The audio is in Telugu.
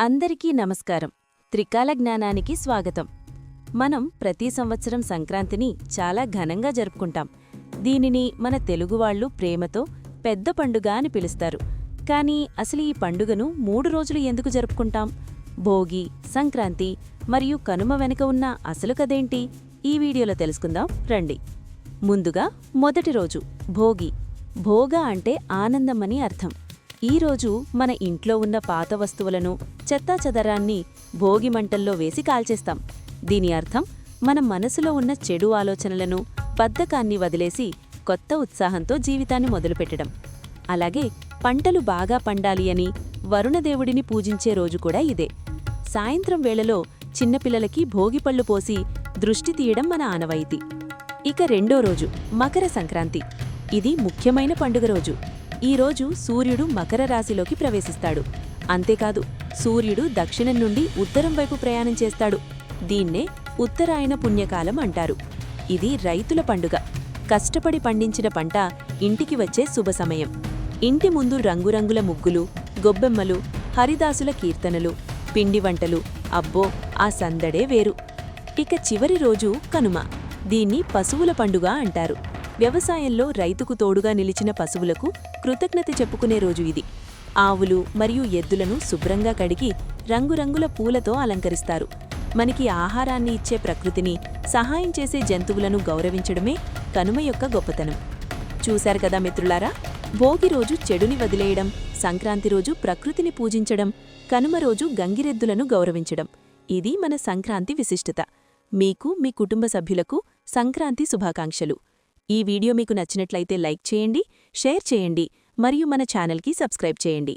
అందరికీ నమస్కారం. త్రికాల జ్ఞానానికి స్వాగతం. మనం ప్రతి సంవత్సరం సంక్రాంతిని చాలా ఘనంగా జరుపుకుంటాం. దీనిని మన తెలుగువాళ్ళు ప్రేమతో పెద్ద పండుగ అని పిలుస్తారు. కానీ అసలు ఈ పండుగను మూడు రోజులు ఎందుకు జరుపుకుంటాం? భోగి సంక్రాంతి మరియు కనుమ వెనుక ఉన్న అసలు కదేంటి ఈ వీడియోలో తెలుసుకుందాం. రండి. ముందుగా మొదటి రోజు భోగి. భోగ అంటే ఆనందం అని అర్థం. ఈ రోజు మన ఇంట్లో ఉన్న పాత వస్తువులను చెత్తాచెదరాన్ని భోగి మంటల్లో వేసి కాల్చేస్తాం. దీని అర్థం మన మనసులో ఉన్న చెడు ఆలోచనలను బద్ధకాన్ని వదిలేసి కొత్త ఉత్సాహంతో జీవితాన్ని మొదలుపెట్టడం. అలాగే పంటలు బాగా పండాలి అని వరుణదేవుడిని పూజించే రోజు కూడా ఇదే. సాయంత్రం వేళలో చిన్నపిల్లలకి భోగిపళ్ళు పోసి దృష్టి తీయడం మన ఆనవాయితీ. ఇక రెండో రోజు మకర సంక్రాంతి. ఇది ముఖ్యమైన పండుగ రోజు. ఈ రోజు సూర్యుడు మకర రాశిలోకి ప్రవేశిస్తాడు. అంతేకాదు సూర్యుడు దక్షిణం నుండి ఉత్తరం వైపు ప్రయాణం చేస్తాడు. దీన్నే ఉత్తరాయణ పుణ్యకాలం అంటారు. ఇది రైతుల పండుగ. కష్టపడి పండించిన పంట ఇంటికి వచ్చే శుభ సమయం. ఇంటి ముందు రంగురంగుల ముగ్గులు గొబ్బెమ్మలు హరిదాసుల కీర్తనలు పిండి వంటలు. అబ్బో ఆ సందడే వేరు. ఇక చివరి రోజు కనుమ. దీన్ని పశువుల పండుగ అంటారు. వ్యవసాయంలో రైతుకు తోడుగా నిలిచిన పశువులకు కృతజ్ఞత చెప్పుకునే రోజు ఇది. ఆవులు మరియు ఎద్దులను శుభ్రంగా కడిగి రంగురంగుల పూలతో అలంకరిస్తారు. మనకి ఆహారాన్ని ఇచ్చే ప్రకృతిని సహాయం చేసే జంతువులను గౌరవించడమే కనుమ యొక్క గొప్పతనం. చూశారు కదా మిత్రులారా? భోగి రోజు చెడుని వదిలేయడం సంక్రాంతి రోజు ప్రకృతిని పూజించడం కనుమ రోజు గంగిరెద్దులను గౌరవించడం. ఇది మన సంక్రాంతి విశిష్టత. మీకు మీ కుటుంబ సభ్యులకు సంక్రాంతి శుభాకాంక్షలు. ఈ వీడియో మీకు నచ్చినట్లయితే లైక్ చేయండి షేర్ చేయండి మరియు మన ఛానల్కి సబ్స్క్రైబ్ చేయండి.